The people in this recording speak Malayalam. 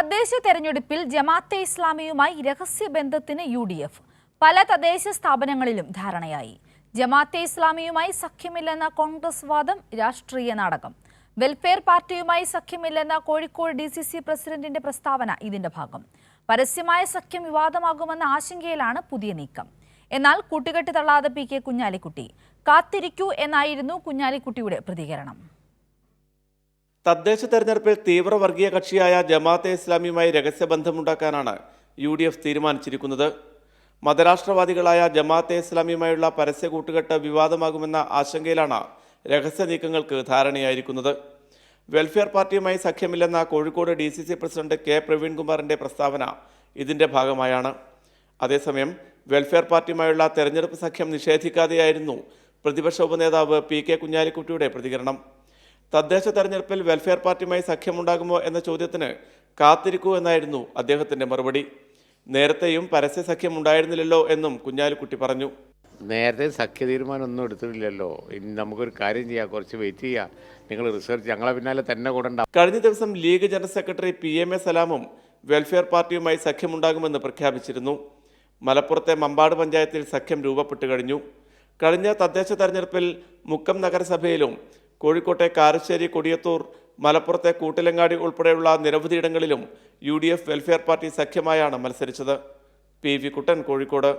തദ്ദേശ തെരഞ്ഞെടുപ്പിൽ ജമാഅത്തെ ഇസ്ലാമിയുമായി രഹസ്യബന്ധത്തിന് യു ഡി എഫ്. പല തദ്ദേശ സ്ഥാപനങ്ങളിലും ധാരണയായി. ജമാഅത്തെ ഇസ്ലാമിയുമായി സഖ്യമില്ലെന്ന കോൺഗ്രസ് വാദം രാഷ്ട്രീയ നാടകം. വെൽഫെയർ പാർട്ടിയുമായി സഖ്യമില്ലെന്ന കോഴിക്കോട് ഡി സി സി പ്രസിഡന്റിന്റെ പ്രസ്താവന ഇതിന്റെ ഭാഗം. പരസ്യമായ സഖ്യം വിവാദമാകുമെന്ന ആശങ്കയിലാണ് പുതിയ നീക്കം. എന്നാൽ കൂട്ടുകെട്ട് തള്ളാതെ പി കെ കുഞ്ഞാലിക്കുട്ടി കാത്തിരിക്കൂ എന്നായിരുന്നു കുഞ്ഞാലിക്കുട്ടിയുടെ പ്രതികരണം. തദ്ദേശ തെരഞ്ഞെടുപ്പിൽ തീവ്ര വർഗീയ കക്ഷിയായ ജമാഅത്തെ ഇസ്ലാമിയുമായി രഹസ്യബന്ധമുണ്ടാക്കാനാണ് യു ഡി എഫ് തീരുമാനിച്ചിരിക്കുന്നത്. മതരാഷ്ട്രവാദികളായ ജമാഅത്തെ ഇസ്ലാമിയുമായുള്ള പരസ്യ കൂട്ടുകെട്ട് വിവാദമാകുമെന്ന ആശങ്കയിലാണ് രഹസ്യ നീക്കങ്ങൾക്ക് ധാരണയായിരിക്കുന്നത്. വെൽഫെയർ പാർട്ടിയുമായി സഖ്യമില്ലെന്ന Kozhikode D C C president K പ്രവീൺകുമാറിന്റെ പ്രസ്താവന ഇതിന്റെ ഭാഗമായാണ്. അതേസമയം വെൽഫെയർ പാർട്ടിയുമായുള്ള തെരഞ്ഞെടുപ്പ് സഖ്യം നിഷേധിക്കാതെയായിരുന്നു പ്രതിപക്ഷ ഉപനേതാവ് പി കെ കുഞ്ഞാലിക്കുട്ടിയുടെ പ്രതികരണം. തദ്ദേശ തെരഞ്ഞെടുപ്പിൽ വെൽഫെയർ പാർട്ടിയുമായി സഖ്യമുണ്ടാകുമോ എന്ന ചോദ്യത്തിന് കാത്തിരിക്കൂ എന്നായിരുന്നു അദ്ദേഹത്തിന്റെ മറുപടി. നേരത്തെയും പരസ്യ സഖ്യം ഉണ്ടായിരുന്നില്ലല്ലോ എന്നും കുഞ്ഞാലിക്കുട്ടി പറഞ്ഞു. നേരത്തെ സഖ്യ തീരുമാനം ഒന്നും എടുത്തിട്ടില്ലല്ലോ. ഇനി നമുക്കൊരു കാര്യം ചെയ്യാം. കുറച്ച് വെയിറ്റ് ചെയ്യാം. നിങ്ങൾ റിസർച്ച് ഞങ്ങളെ പിന്നാലെ തന്നെ കൂടെ കഴിഞ്ഞ ദിവസം league general secretary P M A സലാമും welfare പാർട്ടിയുമായി സഖ്യമുണ്ടാകുമെന്ന് പ്രഖ്യാപിച്ചിരുന്നു. മലപ്പുറത്തെ മമ്പാട് പഞ്ചായത്തിൽ സഖ്യം രൂപപ്പെട്ടു കഴിഞ്ഞു. കഴിഞ്ഞ തദ്ദേശ തെരഞ്ഞെടുപ്പിൽ മുക്കം നഗരസഭയിലും കോഴിക്കോട്ടെ കാരശ്ശേരി കൊടിയത്തൂർ മലപ്പുറത്തെ കൂട്ടിലങ്ങാടി ഉൾപ്പെടെയുള്ള നിരവധിയിടങ്ങളിലും U D F welfare party സഖ്യമായാണ് മത്സരിച്ചത്. P V Kuttan Kozhikode.